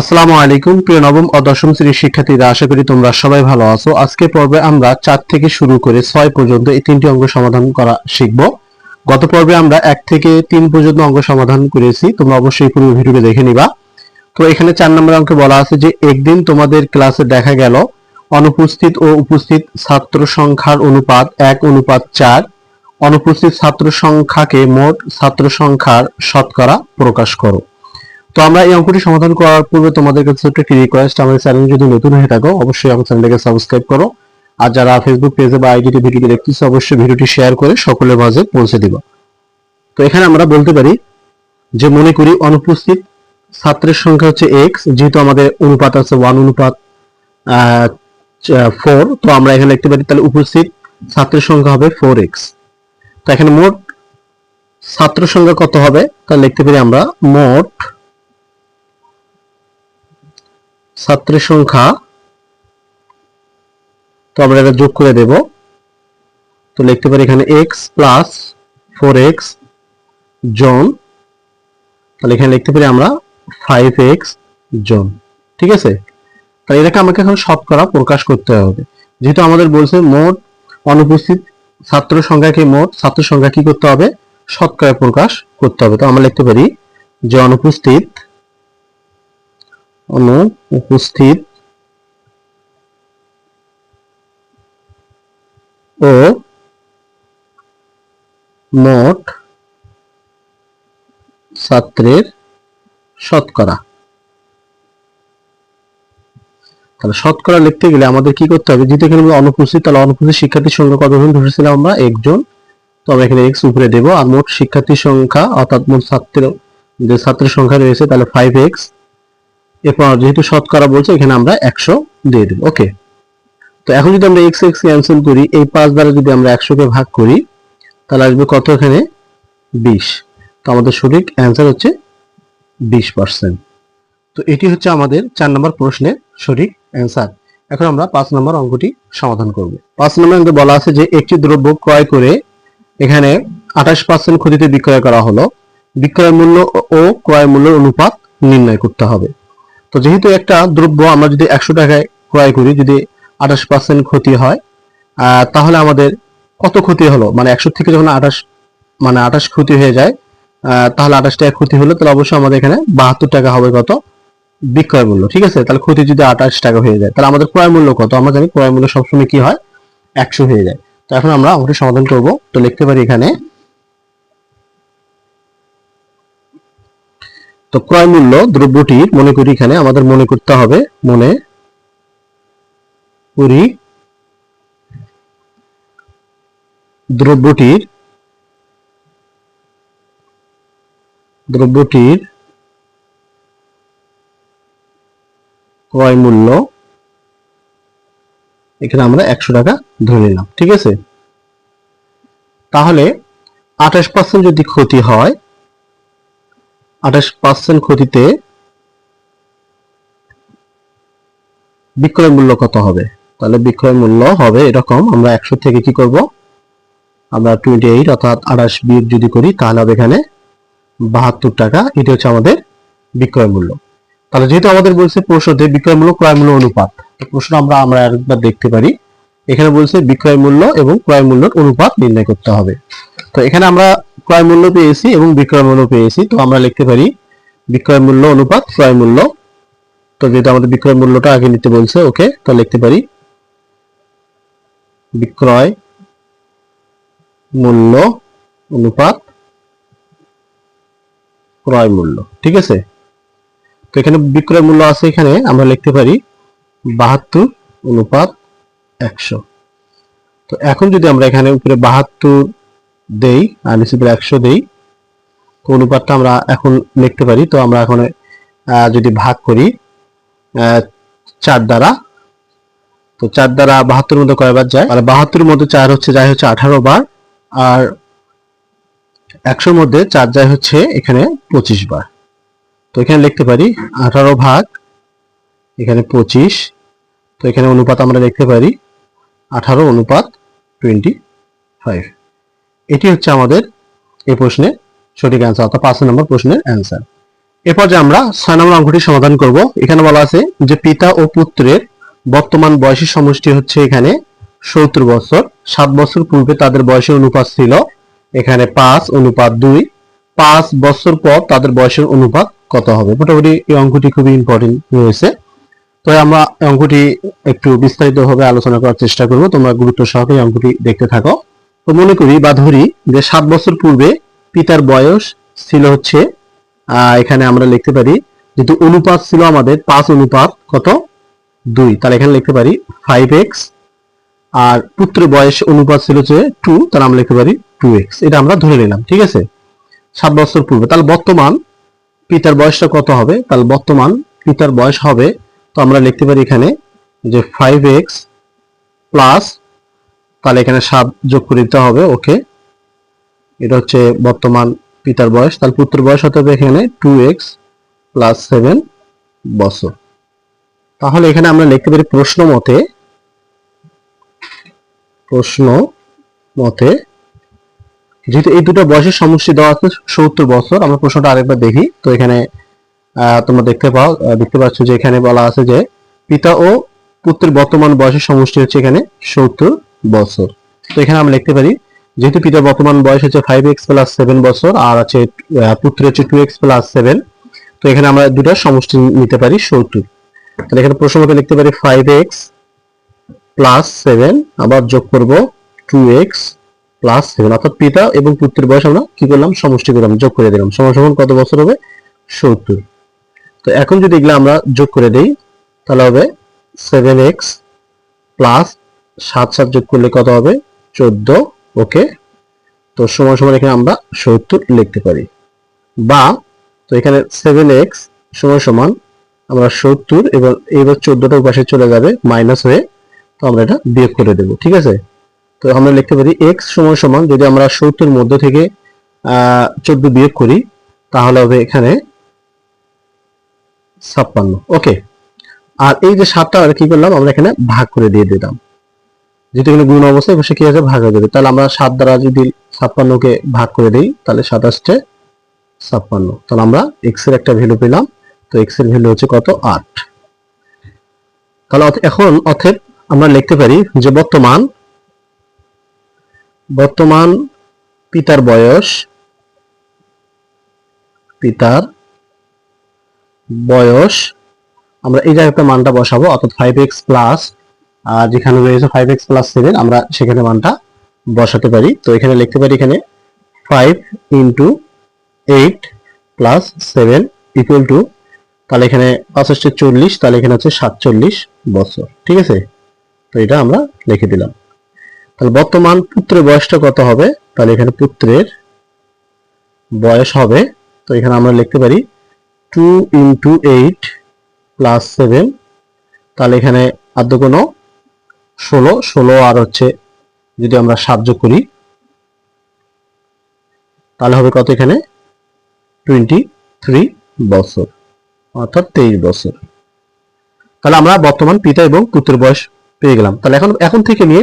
আসসালামু আলাইকুম, প্রিয় নবম ও দশম শ্রেণির শিক্ষার্থীরা, আশা করি তোমরা সবাই ভালো আছো। আজকে পর্বে আমরা চার থেকে শুরু করে ছয় পর্যন্ত এই তিনটি অঙ্ক সমাধান করা শিখব। গত পর্বে আমরা এক থেকে তিন পর্যন্ত অঙ্ক সমাধান করেছি, তোমরা অবশ্যই পুরো ভিডিওটি দেখে নিবা। তো এখানে চার নম্বর অঙ্কে বলা আছে যে, একদিন তোমাদের ক্লাসে দেখা গেল, অনুপস্থিত ও উপস্থিত ছাত্র সংখ্যার অনুপাত এক, অনুপাত চার। অনুপস্থিত ছাত্র সংখ্যাকে মোট ছাত্র সংখ্যার শতকরা প্রকাশ করো। তো আমরা এই অঙ্কটি সমাধান করার পূর্বে তোমাদের কাছে একটি রিকোয়েস্ট আমাদের চ্যানেল যদি নতুন হয়ে থাকো, অবশ্যই আমার চ্যানেলটাকে সাবস্ক্রাইব করো। আর যারা ফেসবুক পেজে বা আইডিতে ভিডিওটি দেখতেছো, অবশ্যই ভিডিওটি শেয়ার করে সকলের মাঝে পৌঁছে দিবা। তো এখানে আমরা বলতে পারি যে মনে করি অনুপস্থিত ছাত্রের সংখ্যা হচ্ছে এক্স যেহেতু আমাদের অনুপাত আছে ওয়ান অনুপাত ফোর তো আমরা এখানে লিখতে পারি তাহলে উপস্থিত ছাত্রের সংখ্যা হবে ফোর এক্স তো এখানে মোট ছাত্র সংখ্যা কত হবে? তা লিখতে পারি আমরা মোট ছাত্রের সংখ্যা। তো আমরা এটা যোগ করে দেব। তো লিখতে পারি এখানে এক্স প্লাস ফোর এক্স জন। তাহলে এখানে লিখতে পারি আমরা ফাইভ এক্স জন। ঠিক আছে? তাহলে এটাকে আমাকে এখন শতকরা প্রকাশ করতে হবে। যেহেতু আমাদের বলছে মোট অনুপস্থিত ছাত্র সংখ্যাকে মোট? ছাত্র সংখ্যা কি করতে হবে? শতকরা প্রকাশ করতে হবে। তো আমরা লিখতে পারি যে অনুপস্থিত অনুপস্থিত ও মোট ছাত্রের শতকরা। তাহলে শতকরা লিখতে গেলে আমাদের কি করতে হবে? যেহেতু এখানে অনুপস্থিত, তাহলে অনুপস্থিত শিক্ষার্থীর সংখ্যা কতজন ধরেছিলাম আমরা একজন। তো আমরা এখানে এক্স উপরে দেব। আর মোট শিক্ষার্থীর সংখ্যা, অর্থাৎ মোট ছাত্রের, যে ছাত্রের সংখ্যা রয়েছে, তাহলে ফাইভ এক্স এরপর যেহেতু শতকরা বলছে, এখানে আমরা একশো দিয়ে দেবো। ওকে। তো এখন যদি আমরা এক্স এক্স ক্যান্সেল করি, এই পাঁচ দ্বারা যদি আমরা একশোকে ভাগ করি, তাহলে আসবে কত এখানে? বিশ। তো আমাদের সঠিক অ্যান্সার হচ্ছে বিশ পার্সেন্ট তো এটি হচ্ছে আমাদের চার নম্বর প্রশ্নের সঠিক অ্যান্সার এখন আমরা পাঁচ নম্বর অঙ্কটি সমাধান করব। পাঁচ নম্বর অঙ্কে বলা আছে যে একটি দ্রব্য ক্রয় করে এখানে আঠাশ পার্সেন্ট ক্ষতিতে বিক্রয় করা হলো। বিক্রয় মূল্য ও ক্রয় মূল্যের অনুপাত নির্ণয় করতে হবে। তো যেহেতু একটা দ্রব্য আমরা যদি একশো টাকায় ক্রয় করি, যদি আঠাশ পার্সেন্ট ক্ষতি হয় তাহলে আমাদের কত ক্ষতি হলো? মানে একশো থেকে যখন আঠাশ মানে আঠাশ ক্ষতি হয়ে যায় তাহলে আঠাশ টাকা ক্ষতি হলো, তাহলে অবশ্যই আমাদের এখানে বাহাত্তর টাকা হবে কত? বিক্রয় মূল্য, ঠিক আছে? তাহলে ক্ষতি যদি আঠাশ টাকা হয়ে যায়, তাহলে আমাদের ক্রয় মূল্য কত? আমরা জানি ক্রয় মূল্য সবসময় কি হয়? একশো হয়ে যায়। তো এখন আমরা অঙ্কটি সমাধান করব। তো লিখতে পারি এখানে তো ক্রয় মূল্য দ্রব্যটির মনে করি এখানে আমাদের মনে করতে হবে, মনে করি দ্রব্যটির দ্রব্যটির ক্রয় মূল্য, এখানে আমরা একশো টাকা ধরে নিলাম, ঠিক আছে? তাহলে আঠাশ পার্সেন্ট যদি ক্ষতি হয় আঠাশ পার্সেন্ট ক্ষতিতে বিক্রয় মূল্য কত হবে? তাহলে বিক্রয় মূল্য হবে এরকম, আমরা একশো থেকে কি করব? আমরা টোয়েন্টি এইট অর্থাৎ আঠাশ বিয়োগ যদি করি, তাহলে হবে এখানে বাহাত্তর টাকা। এটি হচ্ছে আমাদের বিক্রয় মূল্য। তাহলে যেহেতু আমাদের বলছে প্রশ্নতে বিক্রয় মূল্য, ক্রয় মূল্য অনুপাত প্রশ্ন আমরা আমরা আরেকবার দেখতে পারি। এখানে বলছে বিক্রয় মূল্য এবং ক্রয় মূল্যের অনুপাত নির্ণয় করতে হবে। তো এখানে আমরা ক্রয় মূল্য পেয়েছি এবং বিক্রয় মূল্য পেয়েছি, তো আমরা লিখতে পারি বিক্রয় মূল্য অনুপাত ক্রয় মূল্য। তো যেহেতু আমাদের বিক্রয় মূল্যটা আগে নিতে বলছে, ওকে, তো লিখতে পারি বিক্রয় মূল্য অনুপাত ক্রয় মূল্য, ঠিক আছে? তো এখানে বিক্রয় মূল্য আছে এখানে, আমরা লিখতে পারি বাহাত্তর অনুপাত একশো। তো এখন যদি আমরা এখানে উপরে বাহাত্তর দেই, আর উপরে একশো দেই। অনুপাতটা আমরা এখন লিখতে পারি। তো আমরা এখন যদি ভাগ করি চার দ্বারা, তো চার দ্বারা বাহাত্তর মধ্যে কয়বার যায়? আর বাহাত্তর মধ্যে চার হচ্ছে, যায় হচ্ছে আঠারো বার, আর একশোর মধ্যে চার যায় হচ্ছে এখানে পঁচিশ বার। তো এখানে লিখতে পারি, আঠারো ভাগ, এখানে পঁচিশ। তো এখানে অনুপাত আমরা লিখতে পারি, আঠারো অনুপাত টোয়েন্টি ফাইভ এটি হচ্ছে আমাদের এই প্রশ্নের সঠিক অ্যান্সার অর্থাৎ পাঁচ নম্বর প্রশ্নের অ্যান্সার এরপর যে আমরা ছয় নম্বর অঙ্কটি সমাধান করব, এখানে বলা আছে যে পিতা ও পুত্রের বর্তমান বয়সের সমষ্টি হচ্ছে এখানে সত্তর বছর। সাত বছর পূর্বে তাদের বয়সের অনুপাত ছিল এখানে পাঁচ অনুপাত দুই। পাঁচ বছর পর তাদের বয়সের অনুপাত কত হবে? মোটামুটি এই অঙ্কটি খুবই ইম্পর্টেন্ট রয়েছে। তো আমরা অঙ্কটি একটু বিস্তারিত ভাবে আলোচনা করার চেষ্টা করব। তোমরা গুরুত্ব সহকারে অঙ্কটি দেখতে থাকো। তো মনে করি বা ধরি যে সাত বছর পূর্বে পিতার বয়স ছিল হচ্ছে এখানে আমরা লিখতে পারি, যেহেতু অনুপাত ছিল আমাদের পাঁচ অনুপাত কত? দুই। তাহলে এখানে লিখতে পারি ফাইভ এক্স আর পুত্র বয়স অনুপাত ছিল যে টু তাহলে আমরা লিখতে পারি টু এক্স এটা আমরা ধরে নিলাম, ঠিক আছে? সাত বছর পূর্বে। তাহলে বর্তমান পিতার বয়সটা কত হবে? তাহলে বর্তমান পিতার বয়স হবে, তো আমরা লিখতে পারি এখানে যে ফাইভ এক্স প্লাস তাহলে এখানে সাত যোগ করে দিতে হবে, ওকে। এটা হচ্ছে বর্তমান পিতার বয়স, তাহলে পুত্রের বয়স হতে হবে এখানে টু এক্স প্লাস সেভেন বছর। তাহলে এখানে আমরা লিখতে পারি প্রশ্ন মতে প্রশ্ন মতে, যেহেতু এই দুটো বয়সের সমষ্টি দেওয়া আছে সত্তর বছর, আমরা প্রশ্নটা আরেকবার দেখি। তো এখানে তোমরা দেখতে পাও দেখতে পাচ্ছ যে এখানে বলা আছে যে পিতা ও পুত্রের বর্তমান বয়সের সমষ্টি হচ্ছে এখানে সত্তর। বছর। তো এখানে আমরা লিখতে পারি যেহেতু পিতার বর্তমান বয়স হচ্ছে ফাইভ এক্স প্লাস সেভেন বছর আর আছে আহ, পুত্রের হচ্ছে টু এক্স প্লাস সেভেন তো এখানে আমরা দুটার সমষ্টি নিতে পারি সত্তর। তাহলে এখানে প্রশ্ন মতে লিখতে পারি ফাইভ এক্স প্লাস সেভেন আবার যোগ করব টু এক্স প্লাস সেভেন অর্থাৎ পিতা এবং পুত্রের বয়স আমরা কি করলাম? সমষ্টি করলাম যোগ করে দিলাম। সমান কত বছর হবে? সত্তর। তো এখন যদি এগুলো আমরা যোগ করে দিই তাহলে হবে সেভেন এক্স প্লাস সাত সাত যোগ করলে কত হবে? চোদ্দ ওকে তো সমান সমান এখানে আমরা সত্তর লিখতে পারি। বা, তো এখানে সেভেন এক্স সমান সমান আমরা সত্তর এবং এবার চোদ্দটা পাশে চলে যাবে মাইনাস হয়ে, তো আমরা এটা বিয়োগ করে দেবো, ঠিক আছে? তো আমরা লিখতে পারি এক্স সমান সমান যদি আমরা সত্তর মধ্য থেকে চোদ্দ বিয়োগ করি, তাহলে হবে এখানে ছাপ্পান্ন ওকে আর এই যে সাতটা আমরা কি করলাম? আমরা এখানে ভাগ করে দিয়ে দিলাম। যেহেতু এখানে গুণ অবস্থায় বসে কি আছে? ভাগ হয়ে যাবে তাহলে আমরা সাত দ্বারা যদি ছাপ্পান্নকে ভাগ করে দিই, তাহলে সাতাশটে ছাপ্পান্ন। তাহলে আমরা এক্সের একটা ভ্যালু পেলাম। তো এক্সের ভ্যালু হচ্ছে কত? আট। তাহলে এখন অতএব আমরা লিখতে পারি যে বর্তমান বর্তমান পিতার বয়স পিতার বয়স, আমরা এই জায়গাতে মানটা বসাবো, অর্থাৎ ফাইভ এক্স প্লাস যেখানে রয়েছে ফাইভ এক্স প্লাস সেভেন আমরা সেখানে মানটা বসাতে পারি। তো এখানে লিখতে পারি এখানে five into eight plus seven equal to তাহলে এখানে পাঁচ হচ্ছে চল্লিশ, তাহলে এখানে হচ্ছে সাতচল্লিশ বছর। ঠিক আছে? তো এটা আমরা লিখে দিলাম। তাহলে বর্তমান পুত্রের বয়সটা কত হবে? তাহলে এখানে পুত্রের বয়স হবে, তো এখানে আমরা লিখতে পারি two into eight plus seven তাহলে এখানে আদ্য কোনো ষোলো ষোলো আর হচ্ছে যদি আমরা সাত যোগ করি, তাহলে হবে কত এখানে? টোয়েন্টি থ্রি বছর, অর্থাৎ তেইশ বছর। তাহলে আমরা বর্তমান পিতা এবং পুত্রের বয়স পেয়ে গেলাম। তাহলে এখন এখন থেকে নিয়ে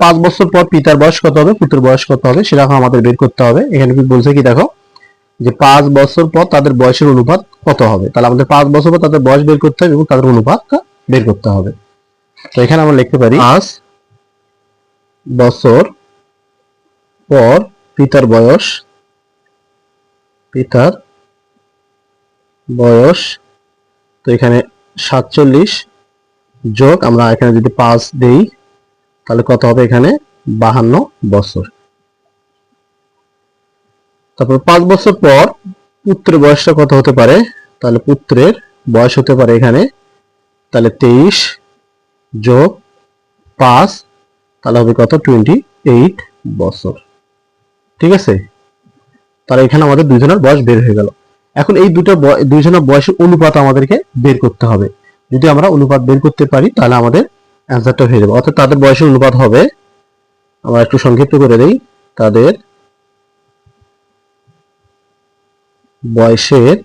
পাঁচ বছর পর পিতার বয়স কত হবে? পুত্রের বয়স কত হবে? এখন আমাদের বের করতে হবে। এখানে বলছে কি দেখো? যে পাঁচ বছর পর তাদের বয়সের অনুপাত কত হবে? তাহলে আমাদের পাঁচ বছর পর তাদের বয়স বের করতে হবে এবং তাদের অনুপাতটা বের করতে হবে। তো এখানে আমরা লিখতে পারি পাঁচ বছর পর পিতার বয়স পিতার বয়স, তো এখানে সাতচল্লিশ যোগ আমরা এখানে যদি পাঁচ দেই, তাহলে কত হবে এখানে? বাহান্ন বছর। তারপর পাঁচ বছর পর পুত্রের বয়সটা কত হতে পারে? তাহলে পুত্রের বয়স হতে পারে এখানে, তাহলে তেইশ যোগ পাঁচ, তাহলে হবে কত? টোয়েন্টি এইট বছর। ঠিক আছে? তাহলে এখানে আমাদের দুইজনের বয়স বের হয়ে গেল। এখন এই দুটো দুইজনের বয়সের অনুপাত আমাদেরকে বের করতে হবে। যদি আমরা অনুপাত বের করতে পারি, তাহলে আমাদের অ্যান্সারটা হয়ে যাবে। অর্থাৎ তাদের বয়সের অনুপাত হবে, আমরা একটু সংক্ষিপ্ত করে দেই, তাদের বয়সের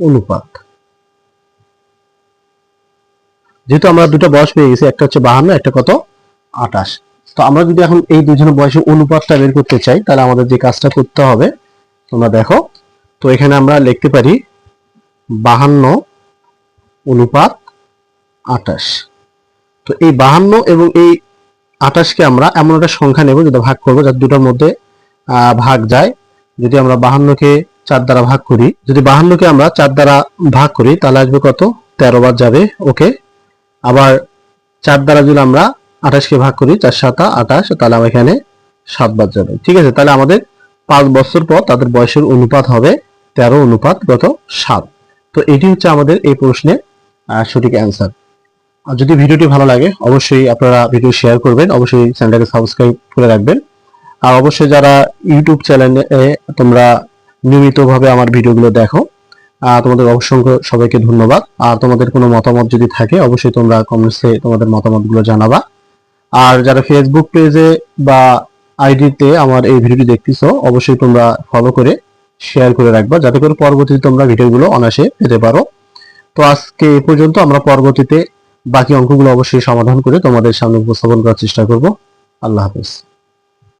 অনুপাত। যেহেতু আমরা দুটো বয়স পেয়ে গেছি, একটা হচ্ছে বাহান্ন, একটা কত? আঠাশ। তো আমরা যদি এখন এই দুজনের বয়সের অনুপাতটা বের করতে চাই, তাহলে আমাদের যে কাজটা করতে হবে, তোমরা দেখো। তো এখানে আমরা লিখতে পারি বাহান্ন অনুপাত আটাশ তো এই বাহান্ন এবং এই আটাশকে আমরা এমন একটা সংখ্যা নেব, যেটা ভাগ করব, যাতে দুটোর মধ্যে ভাগ যায়। যদি আমরা বাহান্নকে চার দ্বারা ভাগ করি, যদি বাহান্নকে আমরা চার দ্বারা ভাগ করি, তাহলে আসবে কত? তেরো বার যাবে, ওকে। আবার চার দ্বারা যদি আমরা আঠাশকে ভাগ করি, চার সাতা আঠাশ, তাহলে আমার এখানে সাত বার যাবে। ঠিক আছে, তাহলে আমাদের পাঁচ বছর পর তাদের বয়সের অনুপাত হবে তেরো অনুপাত কত সাত। তো এটি হচ্ছে আমাদের এই প্রশ্নের সঠিক অ্যান্সার আর যদি ভিডিওটি ভালো লাগে, অবশ্যই আপনারা ভিডিও শেয়ার করবেন, অবশ্যই চ্যানেলটাকে সাবস্ক্রাইব করে রাখবেন। আর অবশ্যই যারা ইউটিউব চ্যানেলে তোমরা নিয়মিতভাবে আমার ভিডিওগুলো দেখো তোমাদের অসংখ্য সবাইকে ধন্যবাদ। আর তোমাদের কোনো মতামত যদি থাকে, অবশ্যই তোমরা কমেন্টসে তোমাদের মতামতগুলো জানাবা। আর যারা ফেসবুক পেজে বা আইডিতে আমার এই ভিডিওটি দেখতেছো, অবশ্যই তোমরা ফলো করে শেয়ার করে রাখবা। যাতে করে পরবর্তীতে তোমরা ভিডিওগুলো অনায়াসে পেতে পারো। তো আজকে এ পর্যন্ত আমরা পরবর্তীতে বাকি অঙ্কগুলো অবশ্যই সমাধান করে তোমাদের সামনে উপস্থাপন করার চেষ্টা করব। আল্লাহ হাফেজ।